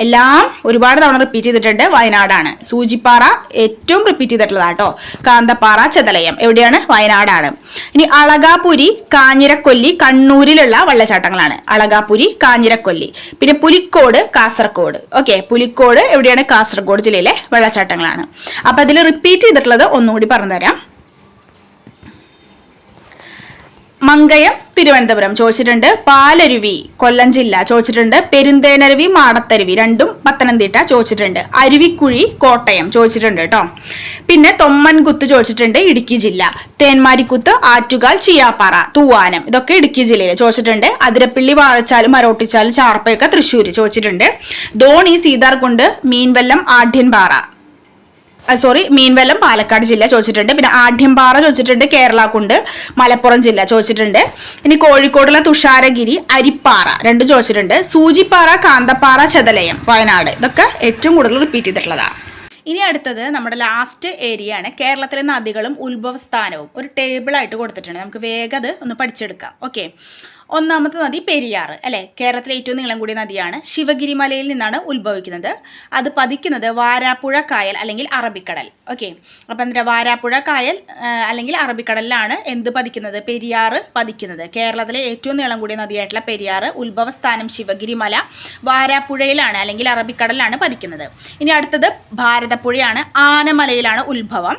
Speaker 1: എല്ലാം ഒരുപാട് തവണ റിപ്പീറ്റ് ചെയ്തിട്ടുണ്ട്. വയനാടാണ്. സൂചിപ്പാറ ഏറ്റവും റിപ്പീറ്റ് ചെയ്തിട്ടുള്ളതാണ് കേട്ടോ കാന്തപ്പാറ ചെതലയം. എവിടെയാണ്? വയനാടാണ്. ഇനി അളകാപുരി കാഞ്ഞിരക്കൊല്ലി കണ്ണൂരിലുള്ള വെള്ളച്ചാട്ടങ്ങളാണ്. അളകാപുരി കാഞ്ഞിരക്കൊല്ലി. പിന്നെ പുലിക്കോട് കാസർഗോഡ് ഓക്കെ പുലിക്കോട് എവിടെയാണ്? കാസർഗോഡ് ജില്ലയിലെ വെള്ളച്ചാട്ടങ്ങളാണ്. അപ്പൊ അതിൽ റിപ്പീറ്റ് ചെയ്തിട്ടുള്ളത് ഒന്നുകൂടി പറഞ്ഞുതരാം. മങ്കയം തിരുവനന്തപുരം ചോദിച്ചിട്ടുണ്ട്. പാലരുവി കൊല്ലം ജില്ല ചോദിച്ചിട്ടുണ്ട്. പെരുന്തേനരുവി മാടത്തരുവി രണ്ടും പത്തനംതിട്ട ചോദിച്ചിട്ടുണ്ട്. അരുവിക്കുഴി കോട്ടയം ചോദിച്ചിട്ടുണ്ട് കേട്ടോ. പിന്നെ തൊമ്മൻകുത്ത് ചോദിച്ചിട്ടുണ്ട് ഇടുക്കി ജില്ല. തേന്മാരിക്കുത്ത് ആറ്റുകാൽ ചിയാപ്പാറ തൂവാനം ഇതൊക്കെ ഇടുക്കി ജില്ലയിൽ ചോദിച്ചിട്ടുണ്ട്. അതിരപ്പിള്ളി വാഴച്ചാലും മരോട്ടിച്ചാലും ചാർപ്പയൊക്കെ തൃശ്ശൂർ ചോദിച്ചിട്ടുണ്ട്. ധോണി സീതാർകുണ്ട് മീൻവെല്ലം ആഢ്യൻപാറ സോറി മീൻവെല്ലം പാലക്കാട് ജില്ല ചോദിച്ചിട്ടുണ്ട്. പിന്നെ ആഢ്യംപാറ ചോദിച്ചിട്ടുണ്ട് കേരളക്കുണ്ട് മലപ്പുറം ജില്ല ചോദിച്ചിട്ടുണ്ട്. ഇനി കോഴിക്കോടുള്ള തുഷാരഗിരി അരിപ്പാറ രണ്ടും ചോദിച്ചിട്ടുണ്ട്. സൂചിപ്പാറ കാന്തപ്പാറ ചെതലയം വയനാട്. ഇതൊക്കെ ഏറ്റവും കൂടുതൽ റിപ്പീറ്റ് ചെയ്തിട്ടുള്ളതാണ് ഇനി അടുത്തത് നമ്മുടെ ലാസ്റ്റ് ഏരിയ ആണ്. കേരളത്തിലെ നദികളും ഉത്ഭവസ്ഥാനവും. ഒരു ടേബിളായിട്ട് കൊടുത്തിട്ടുണ്ട്. നമുക്ക് വേഗം അത് ഒന്ന് പഠിച്ചെടുക്കാം. ഓക്കെ ഒന്നാമത്തെ നദി പെരിയാർ അല്ലേ? കേരളത്തിലെ ഏറ്റവും നീളം കൂടിയ നദിയാണ് ശിവഗിരി മലയിൽ നിന്നാണ് ഉത്ഭവിക്കുന്നത്. അത് പതിക്കുന്നത് വാരാപ്പുഴ കായൽ അല്ലെങ്കിൽ അറബിക്കടൽ. ഓക്കെ. അപ്പം എന്താ വാരാപ്പുഴ കായൽ അല്ലെങ്കിൽ അറബിക്കടലിലാണ് എന്ത് പതിക്കുന്നത്? പെരിയാർ പതിക്കുന്നത്. കേരളത്തിലെ ഏറ്റവും നീളം കൂടിയ നദിയായിട്ടുള്ള പെരിയാർ ഉത്ഭവസ്ഥാനം ശിവഗിരി മല വാരാപ്പുഴയിലാണ് അല്ലെങ്കിൽ അറബിക്കടലിലാണ് പതിക്കുന്നത്. ഇനി അടുത്തത് ഭാരതപ്പുഴയാണ്. ആനമലയിലാണ് ഉത്ഭവം.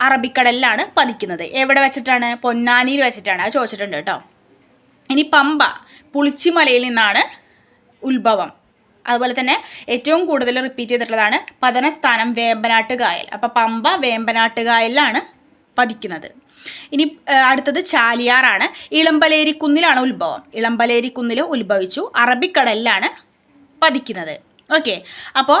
Speaker 1: അറബിക്കടലിലാണ് പതിക്കുന്നത്. എവിടെ വെച്ചിട്ടാണ്? പൊന്നാനിയിൽ വെച്ചിട്ടാണ്. അത് ചോദിച്ചിട്ടുണ്ട് കേട്ടോ. ഇനി പമ്പ പുളിച്ചിമലയിൽ നിന്നാണ് ഉത്ഭവം. അതുപോലെ തന്നെ ഏറ്റവും കൂടുതൽ റിപ്പീറ്റ് ചെയ്തിട്ടുള്ളതാണ് പതനസ്ഥാനം വേമ്പനാട്ട് കായൽ അപ്പോൾ പമ്പ വേമ്പനാട്ട് കായലിലാണ് പതിക്കുന്നത്. ഇനി അടുത്തത് ചാലിയാറാണ്. ഇളമ്പലേരിക്കുന്നിലാണ് ഉത്ഭവം. ഇളമ്പലേരിക്കുന്നിൽ ഉത്ഭവിച്ചു. അറബിക്കടലിലാണ് പതിക്കുന്നത്. ഓക്കെ. അപ്പോൾ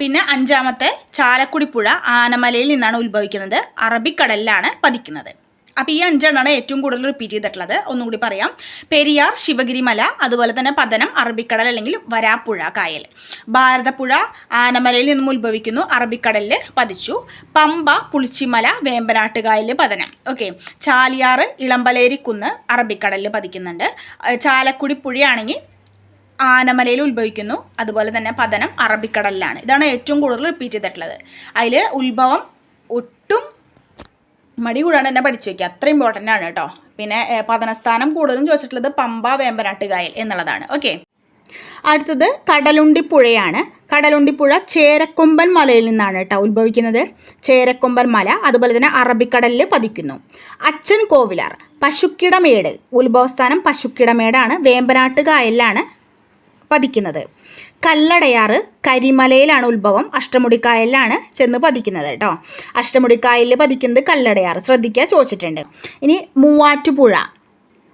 Speaker 1: പിന്നെ അഞ്ചാമത്തെ ചാലക്കുടിപ്പുഴ ആനമലയിൽ നിന്നാണ് ഉത്ഭവിക്കുന്നത്. അറബിക്കടലിലാണ് പതിക്കുന്നത്. അപ്പോൾ ഈ അഞ്ചെണ്ണമാണ് ഏറ്റവും കൂടുതൽ റിപ്പീറ്റ് ചെയ്തിട്ടുള്ളത്. ഒന്നുകൂടി പറയാം. പെരിയാർ ശിവഗിരിമല അതുപോലെ തന്നെ പതനം അറബിക്കടൽ അല്ലെങ്കിൽ വരാപ്പുഴ കായൽ. ഭാരതപ്പുഴ ആനമലയിൽ നിന്നും ഉത്ഭവിക്കുന്നു. അറബിക്കടലിൽ പതിച്ചു. പമ്പ പുളിച്ചിമല വേമ്പനാട്ടുകായൽ പതനം. ഓക്കെ ചാലിയാറ് ഇളമ്പലേരിക്കുന്ന് അറബിക്കടലിൽ പതിക്കുന്നുണ്ട്. ചാലക്കുടി പുഴയാണെങ്കിൽ ആനമലയിൽ ഉത്ഭവിക്കുന്നു. അതുപോലെ തന്നെ പതനം അറബിക്കടലിലാണ്. ഇതാണ് ഏറ്റവും കൂടുതൽ റിപ്പീറ്റ് ചെയ്തിട്ടുള്ളത്. അതിൽ ഉത്ഭവം മടി കൂടാണ്ട് എന്നെ പഠിച്ചു വയ്ക്കുക. അത്ര ഇമ്പോർട്ടന്റ് ആണ് കേട്ടോ. പിന്നെ പതനസ്ഥാനം കൂടുതലും ചോദിച്ചിട്ടുള്ളത് പമ്പ വേമ്പനാട്ട് കായൽ എന്നുള്ളതാണ്. ഓക്കെ അടുത്തത് കടലുണ്ടിപ്പുഴയാണ്. കടലുണ്ടിപ്പുഴ ചേരക്കൊമ്പൻ മലയിൽ നിന്നാണ് കേട്ടോ ഉത്ഭവിക്കുന്നത്. ചേരക്കൊമ്പൻ മല അതുപോലെ തന്നെ അറബിക്കടലിൽ പതിക്കുന്നു. അച്ഛൻ കോവിലാർ പശുക്കിടമേട് ഉത്ഭവസ്ഥാനം പശുക്കിടമേടാണ്. വേമ്പനാട്ട് കായലിലാണ് പതിക്കുന്നത്. കല്ലടയാറ് കരിമലയിലാണ് ഉത്ഭവം. അഷ്ടമുടിക്കായലിലാണ് ചെന്ന് പതിക്കുന്നത് കേട്ടോ. അഷ്ടമുടിക്കായലിൽ പതിക്കുന്നത് കല്ലടയാറ്. ശ്രദ്ധിക്കുക ചോദിച്ചിട്ടുണ്ട്. ഇനി മൂവാറ്റുപുഴ.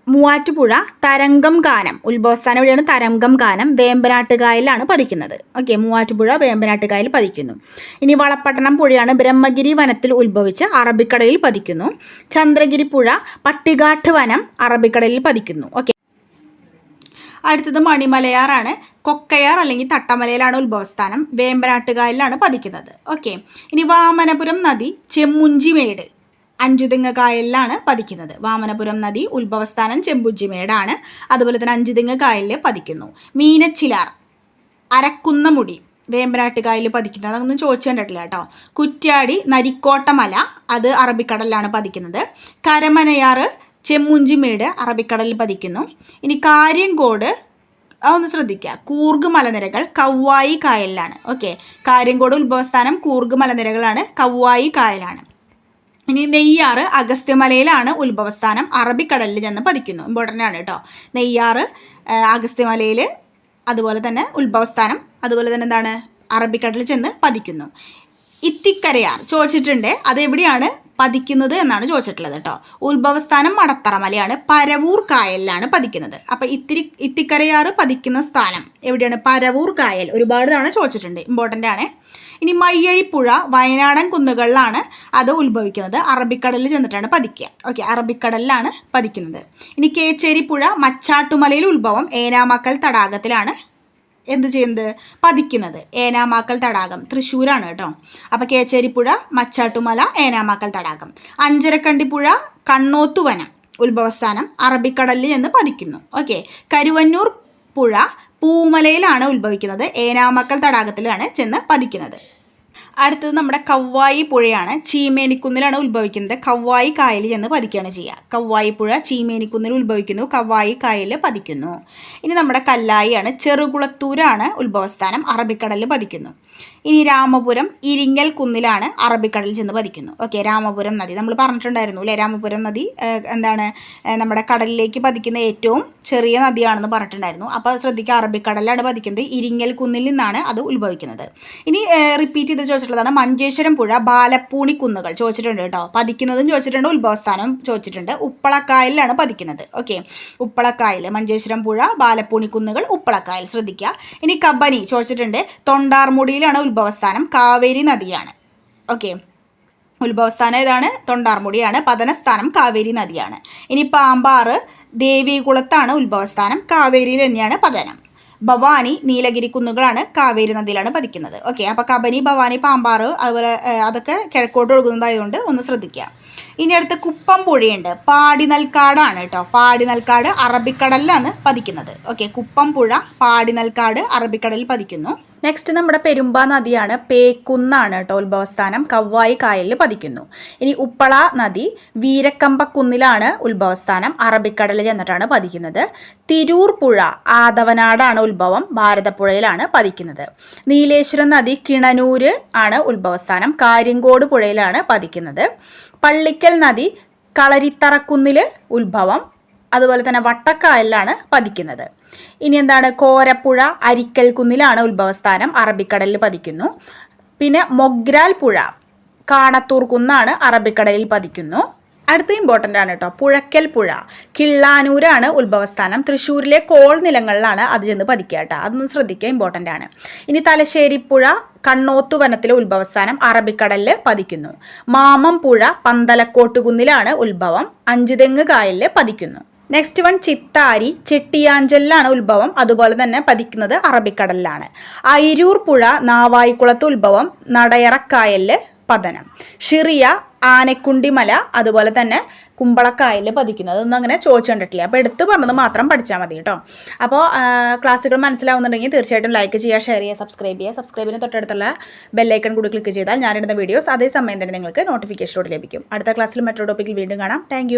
Speaker 1: മൂവാറ്റുപുഴ തരംഗം ഗാനം. ഉത്ഭവസ്ഥാനം എവിടെയാണ്? തരംഗം ഗാനം വേമ്പനാട്ടുകായലിലാണ് പതിക്കുന്നത്. ഓക്കെ മൂവാറ്റുപുഴ വേമ്പനാട്ടുകായൽ പതിക്കുന്നു. ഇനി വളപട്ടണം പുഴയാണ് ബ്രഹ്മഗിരി വനത്തിൽ ഉത്ഭവിച്ച് അറബിക്കടലിൽ പതിക്കുന്നു. ചന്ദ്രഗിരി പുഴ പട്ടികാട്ട് വനം അറബിക്കടലിൽ പതിക്കുന്നു. ഓക്കെ അടുത്തത് മണിമലയാറാണ്. കൊക്കയാർ അല്ലെങ്കിൽ തട്ടമലയിലാണ് ഉത്ഭവസ്ഥാനം. വേമ്പനാട്ടുകായലിലാണ് പതിക്കുന്നത്. ഓക്കെ. ഇനി വാമനപുരം നദി ചെമ്മുഞ്ചിമേട് അഞ്ചുതിങ്ങ കായലിലാണ് പതിക്കുന്നത്. വാമനപുരം നദി ഉത്ഭവസ്ഥാനം ചെമ്പുഞ്ചിമേടാണ്. അതുപോലെ തന്നെ അഞ്ചുതിങ്ങ കായലിൽ പതിക്കുന്നു. മീനച്ചിലാർ അരക്കുന്നമുടി. വേമ്പനാട്ടുകായലിൽ പതിക്കുന്നത്. അതൊന്നും ചോദിച്ചു കണ്ടിട്ടില്ല കേട്ടോ. കുറ്റ്യാടി നരിക്കോട്ടമല അത് അറബിക്കടലിലാണ് പതിക്കുന്നത്. കരമനയാറ് ചെമ്മുഞ്ചിമേട് അറബിക്കടലിൽ പതിക്കുന്നു. ഇനി കാര്യങ്കോട് അതൊന്ന് ശ്രദ്ധിക്കുക കൂർഗ് മലനിരകൾ കവ്വായി കായലിലാണ്. ഓക്കെ. കാര്യങ്കോട് ഉത്ഭവസ്ഥാനം കൂർഗ് മലനിരകളാണ് കവ്വായി കായലാണ്. ഇനി നെയ്യാറ് അഗസ്ത്യമലയിലാണ് ഉത്ഭവസ്ഥാനം അറബിക്കടലിൽ ചെന്ന് പതിക്കുന്നു. ഇമ്പോർട്ടന്റ് ആണ് കേട്ടോ നെയ്യാറ് അഗസ്ത്യമലയിൽ അതുപോലെ തന്നെ ഉത്ഭവസ്ഥാനം അതുപോലെ തന്നെ എന്താണ്? അറബിക്കടലിൽ ചെന്ന് പതിക്കുന്നു. ഇത്തിക്കരയാർ ചോദിച്ചിട്ടുണ്ട്. അതെവിടെയാണ്? പതിക്കുന്നത് എന്നാണ് ചോദിച്ചിട്ടുള്ളത് കേട്ടോ. ഉത്ഭവസ്ഥാനം മടത്തറമലയാണ് പരവൂർ കായലിലാണ് പതിക്കുന്നത്. അപ്പം ഇത്തിരി ഇത്തിക്കരയാറ് പതിക്കുന്ന സ്ഥാനം എവിടെയാണ്? പരവൂർ കായൽ. ഒരുപാട് തവണ ചോദിച്ചിട്ടുണ്ട്. ഇമ്പോർട്ടന്റ് ആണ്. ഇനി മയ്യഴിപ്പുഴ വയനാടൻ കുന്നുകളിലാണ് അത് ഉത്ഭവിക്കുന്നത്. അറബിക്കടലിൽ ചെന്നിട്ടാണ് പതിക്കുക. ഓക്കെ അറബിക്കടലിലാണ് പതിക്കുന്നത്. ഇനി കേച്ചേരിപ്പുഴ മച്ചാട്ടുമലയിൽ ഉത്ഭവം ഏനാമക്കൽ തടാകത്തിലാണ് എന്ത് ചെയ്യുന്നത്? പതിക്കുന്നത്. ഏനാമാക്കൽ തടാകം. തൃശ്ശൂരാണ് കേട്ടോ. അപ്പോൾ കേച്ചേരിപ്പുഴ മച്ചാട്ടുമല ഏനാമാക്കൽ തടാകം. അഞ്ചരക്കണ്ടിപ്പുഴ കണ്ണോത്തുവനം ഉത്ഭവസ്ഥാനം അറബിക്കടലിൽ നിന്ന് പതിക്കുന്നു. ഓക്കെ കരുവന്നൂർ പുഴ പൂമലയിലാണ് ഉത്ഭവിക്കുന്നത്. ഏനാമക്കൽ തടാകത്തിലാണ് ചെന്ന് പതിക്കുന്നത്. അടുത്തത് നമ്മുടെ കവ്വായി പുഴയാണ്. ചീമേനിക്കുന്നിലാണ് ഉത്ഭവിക്കുന്നത്. കവ്വായി കായലിൽ എന്ന് പതിക്കുകയാണ് ചെയ്യുക. കവ്വായി പുഴ ചീമേനിക്കുന്നിൽ ഉത്ഭവിക്കുന്നു. കവ്വായി കായലിൽ പതിക്കുന്നു. ഇനി നമ്മുടെ കല്ലായിയാണ്. ചെറുകുളത്തൂരാണ് ഉത്ഭവസ്ഥാനം. അറബിക്കടലിൽ പതിക്കുന്നു. ഇനി രാമപുരം ഇരിങ്ങൽ കുന്നിലാണ് അറബിക്കടലിൽ ചെന്ന് പതിക്കുന്നു ഓക്കെ രാമപുരം നദി. നമ്മൾ പറഞ്ഞിട്ടുണ്ടായിരുന്നു അല്ലേ? രാമപുരം നദി എന്താണ് നമ്മുടെ കടലിലേക്ക് പതിക്കുന്ന ഏറ്റവും ചെറിയ നദിയാണെന്ന് പറഞ്ഞിട്ടുണ്ടായിരുന്നു. അപ്പോൾ ശ്രദ്ധിക്കുക അറബിക്കടലിലാണ് പതിക്കുന്നത്. ഇരിങ്ങൽ കുന്നിൽ നിന്നാണ് അത് ഉത്ഭവിക്കുന്നത്. ഇനി റിപ്പീറ്റ് ചെയ്ത് ചോദിച്ചിട്ടുള്ളതാണ് മഞ്ചേശ്വരം പുഴ ബാലപ്പൂണി കുന്നുകൾ ചോദിച്ചിട്ടുണ്ട് കേട്ടോ. പതിക്കുന്നതും ചോദിച്ചിട്ടുണ്ട് ഉത്ഭവസ്ഥാനം ചോദിച്ചിട്ടുണ്ട്. ഉപ്പളക്കായലിലാണ് പതിക്കുന്നത്. ഓക്കെ ഉപ്പളക്കായൽ മഞ്ചേശ്വരം പുഴ ബാലപ്പൂണി കുന്നുകൾ ഉപ്പളക്കായൽ. ശ്രദ്ധിക്കുക. ഇനി കബനി ചോദിച്ചിട്ടുണ്ട്. തൊണ്ടാർമുടിയിലാണ് ഉത്ഭവസ്ഥാനം കാവേരി നദിയാണ്. ഓക്കെ ഉത്ഭവസ്ഥാനം ഏതാണ്? തൊണ്ടാർമുടിയാണ്. പതനസ്ഥാനം കാവേരി നദിയാണ്. ഇനി പാമ്പാറ് ദേവികുളത്താണ് ഉത്ഭവസ്ഥാനം. കാവേരിയിൽ തന്നെയാണ് പതനം. ഭവാനി നീലഗിരി കുന്നുകളാണ് കാവേരി നദിയിലാണ് പതിക്കുന്നത്. ഓക്കെ അപ്പോൾ കബനി ഭവാനി പാമ്പാറ് അതുപോലെ അതൊക്കെ കിഴക്കോട്ട് ഒഴുകുന്നതായതുകൊണ്ട് ഒന്ന് ശ്രദ്ധിക്കുക. ഇനി അടുത്ത് കുപ്പം പുഴയുണ്ട്. പാടിനൽക്കാടാണ് കേട്ടോ. പാടിനൽക്കാട് അറബിക്കടലിലാണ് പതിക്കുന്നത്. ഓക്കെ കുപ്പം പുഴ പാടിനൽക്കാട് അറബിക്കടലിൽ പതിക്കുന്നു. നെക്സ്റ്റ് നമ്മുടെ പെരുമ്പ നദിയാണ് പേക്കുന്നാണ് കേട്ടോ ഉത്ഭവസ്ഥാനം. കവ്വായി കായലിൽ പതിക്കുന്നു. ഇനി ഉപ്പള നദി വീരക്കമ്പക്കുന്നിലാണ് ഉത്ഭവസ്ഥാനം. അറബിക്കടലിൽ ചെന്നിട്ടാണ് പതിക്കുന്നത്. തിരൂർ പുഴ ആദവനാടാണ് ഉത്ഭവം. ഭാരതപ്പുഴയിലാണ് പതിക്കുന്നത്. നീലേശ്വരം നദി കിണനൂര് ആണ് ഉത്ഭവസ്ഥാനം. കാര്യങ്കോട് പുഴയിലാണ് പതിക്കുന്നത്. പള്ളിക്കൽ നദി കളരിത്തറക്കുന്നിൽ ഉത്ഭവം. അതുപോലെ തന്നെ വട്ടക്കായലിലാണ് പതിക്കുന്നത്. ഇനി എന്താണ്? കോരപ്പുഴ അരിക്കൽ കുന്നിലാണ് ഉത്ഭവസ്ഥാനം അറബിക്കടലിൽ പതിക്കുന്നു. പിന്നെ മൊഗ്രാൽ പുഴ കാണത്തൂർ കുന്നാണ് അറബിക്കടലിൽ പതിക്കുന്നു. അടുത്ത ഇമ്പോർട്ടന്റ് ആണ് കേട്ടോ. പുഴക്കൽ പുഴ കിള്ളാനൂരാണ് ഉത്ഭവസ്ഥാനം. തൃശ്ശൂരിലെ കോൾ നിലങ്ങളിലാണ് അത് ചെന്ന് പതിക്കുക കേട്ടോ. അതൊന്ന് ശ്രദ്ധിക്കുക ഇമ്പോർട്ടന്റ് ആണ്. ഇനി തലശ്ശേരി പുഴ കണ്ണോത്തു വനത്തിലെ ഉത്ഭവസ്ഥാനം അറബിക്കടലിൽ പതിക്കുന്നു. മാമം പുഴ പന്തലക്കോട്ടുകുന്നിലാണ് ഉത്ഭവം. അഞ്ചുതെങ്ങ് കായലിൽ പതിക്കുന്നു. നെക്സ്റ്റ് വൺ ചിത്താരി ചെട്ടിയാഞ്ചലിലാണ് ഉത്ഭവം. അതുപോലെ തന്നെ പതിക്കുന്നത് അറബിക്കടലിലാണ്. അയിരൂർ പുഴ നാവായിക്കുളത്ത് ഉത്ഭവം. നടയറക്കായലിൽ പതനം. ഷിറിയ ആനക്കുണ്ടിമല അതുപോലെ തന്നെ കുമ്പളക്കായലിൽ പതിക്കുന്നത്. ഒന്നും അങ്ങനെ ചോദിച്ചു കണ്ടിട്ടില്ല അപ്പോൾ എടുത്ത് പറഞ്ഞത് മാത്രം പഠിച്ചാൽ മതി കേട്ടോ. അപ്പോൾ ക്ലാസ്സുകൾ മനസ്സിലാവുന്നുണ്ടെങ്കിൽ തീർച്ചയായിട്ടും ലൈക്ക് ചെയ്യുക ഷെയർ ചെയ്യുക സബ്സ്ക്രൈബ് ചെയ്യുക. സബ്സ്ക്രൈബിന് തൊട്ടടുത്തുള്ള ബെല്ലൈക്കൺ കൂടി ക്ലിക്ക് ചെയ്താൽ ഞാനിടുന്ന വീഡിയോസ് അതേ സമയം തന്നെ നിങ്ങൾക്ക് നോട്ടിഫിക്കേഷനോട് ലഭിക്കും. അടുത്ത ക്ലാസ്സിൽ മറ്റൊരു ടോപ്പിക്കിൽ വീണ്ടും കാണാം. താങ്ക്